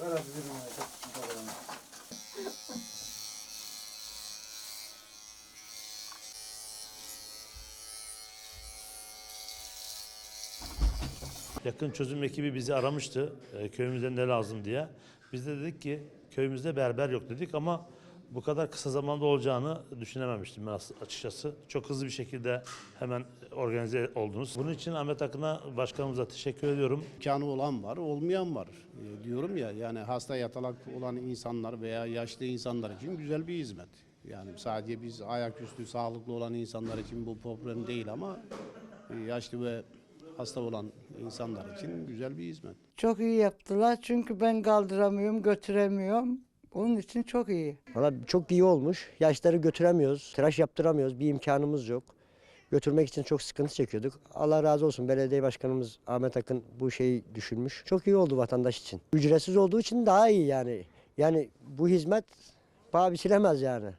Ver abi bir numara. Yakın çözüm ekibi bizi aramıştı e, köyümüzde ne lazım diye. Biz de dedik ki köyümüzde berber yok dedik ama bu kadar kısa zamanda olacağını düşünememiştim ben as- açıkçası. Çok hızlı bir şekilde hemen organize oldunuz. Bunun için Ahmet Akın'a başkanımıza teşekkür ediyorum. imkanı olan var, olmayan var. E, diyorum ya yani hasta yatalak olan insanlar veya yaşlı insanlar için güzel bir hizmet. Yani sadece biz ayaküstü sağlıklı olan insanlar için bu problem değil ama e, yaşlı ve hasta olan insanlar için güzel bir hizmet. Çok iyi yaptılar çünkü ben kaldıramıyorum, götüremiyorum. Onun için çok iyi. Valla çok iyi olmuş. Yaşları götüremiyoruz, tıraş yaptıramıyoruz, bir imkanımız yok. Götürmek için çok sıkıntı çekiyorduk. Allah razı olsun belediye başkanımız Ahmet Akın bu şeyi düşünmüş. Çok iyi oldu vatandaş için. Ücretsiz olduğu için daha iyi yani. Yani bu hizmet paha biçilemez yani.